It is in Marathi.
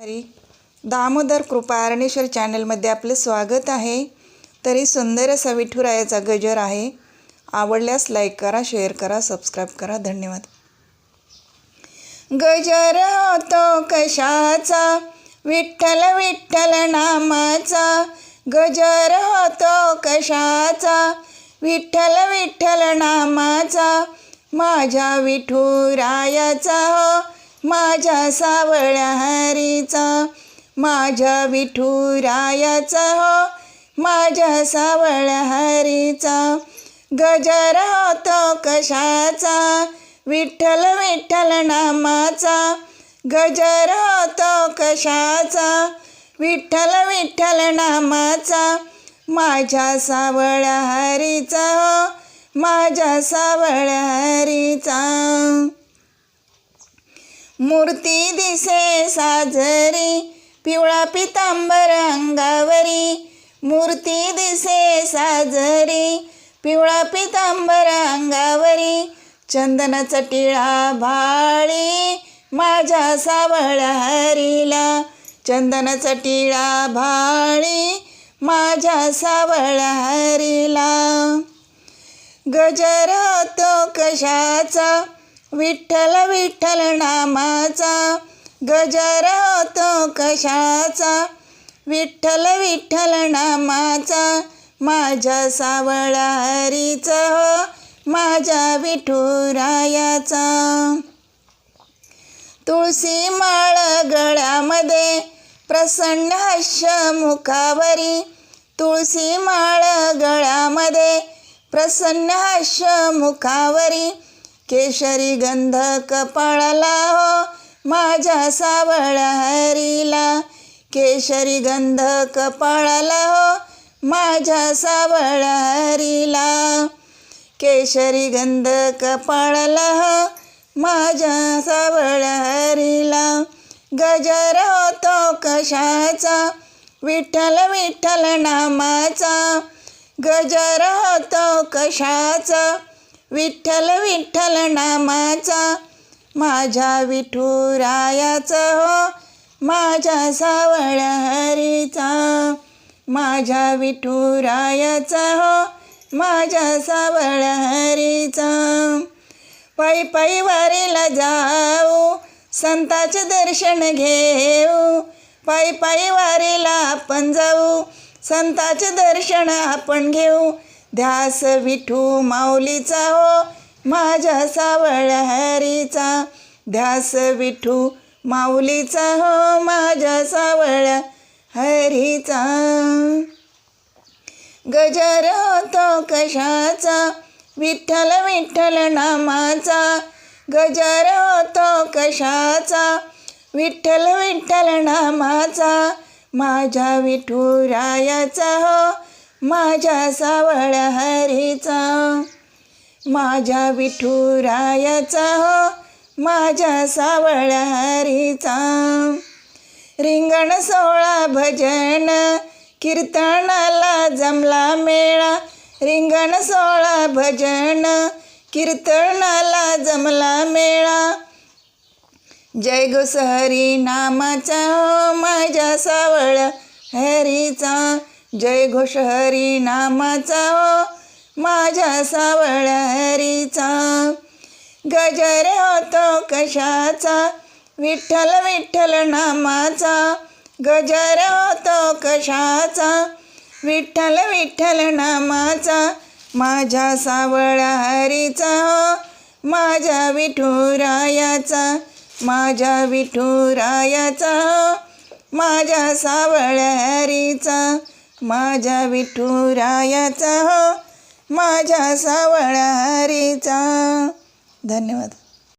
हरी दामोदर कृपा अरणेश्वर चॅनलमध्ये आपलं स्वागत आहे. तरी सुंदर असा विठुरायाचा गजर आहे. आवडल्यास लाईक करा शेअर करा सबस्क्राईब करा. धन्यवाद. गजर होतो कशाचा? विठ्ठल विठ्ठल नामाचा. गजर होतो कशाचा? विठ्ठल विठ्ठल नामाचा. माझ्या विठुरायाचा हो. माझ्या सावळ्या हरीचा माझ्या विठुरायाचा हो. माझ्या सावळ्या हरीचा गजर होतो कशाचा विठ्ठल विठ्ठल नामाचा. गजर होतो कशाचा विठ्ठल विठ्ठल नामाचा. माझ्या सावळ्या हरीचा हो माझ्या सावळ्या हरीचा मूर्ती दिसे साजरी पिवळा पितांबर अंगावरी. मूर्ती दिसे साजरी पिवळा पितांबर अंगावरी. चंदनाचा टिळा भाळी माझ्या सावळ्या हरीला चंदनाचा टिळा भाळी माझ्या सावळ्या हरीला गजर होतो कशाचा? विठ्ठल विठ्ठल नामाचा गजर होतो कशाचा. विठ्ठल विठ्ठल नामाचा माझ्या सावळा हरीचा हो माझ्या विठुरायाचा. तुळशी माळ गळ्यामध्ये प्रसन्न हास्य मुखावरी. तुळशी माळ गळ्यामध्ये प्रसन्न हास्य मुखावरी. केशरी गंध कपाळाला हो माझ्या सावळ्या हरीला. केशरी गंध कपाळाला हो माझ्या सावळ्या हरीला. केशरी गंध कपाळाला हो माझ्या सावळ्या हरीला. गजर होतो कशाचा विठ्ठल विठ्ठल नामाचा. गजर होतो कशाचा विठ्ठल विठ्ठल नामाचा माझ्या विठुरायाचा हो माझ्या सावळ हरीचा. माझ्या विठुरायाचा हो माझ्या सावळ हरीचा. पायी पायी वारीला जाऊ संताचे दर्शन घेऊ. पायी पायी वारीला आपण जाऊ संताचे दर्शन आपण घेऊ. ध्यास विठू माऊलीचा हो माझ्या सावळ हरीचा ध्यास विठू माऊलीचा हो माझ्या सावळ हरीचा गजर होतो कशाचा विठ्ठल विठ्ठल नामाचा. गजर होतो कशाचा विठ्ठल विठ्ठल नामाचा. माझ्या विठुरायाचा हो माझ्या सावळ्या हरीचा माझ्या विठुरायाचा हो माझ्या सावळ्या हरीचा. रिंगण सोळा भजन कीर्तनाला जमला मेळा. रिंगण सोळा भजन कीर्तनाला जमला मेळा. जय गोसहरी नामाचा हो माझ्या सावळ्या हरीचा. जय घोष हरी नामाचा हो माझ्या सावळ्या हरीचा गजर होतो कशाचा विठ्ठल विठ्ठल नामाचा. गजर होतो कशाचा विठ्ठल विठ्ठल नामाचा. माझ्या सावळ्या हरीचा हो माझ्या विठुरायाचा. माझ्या विठुरायाचा हो माझ्या सावळ्या हरीचा माझ्या विठुरायाचा हो माझ्या सावळारीचा. धन्यवाद.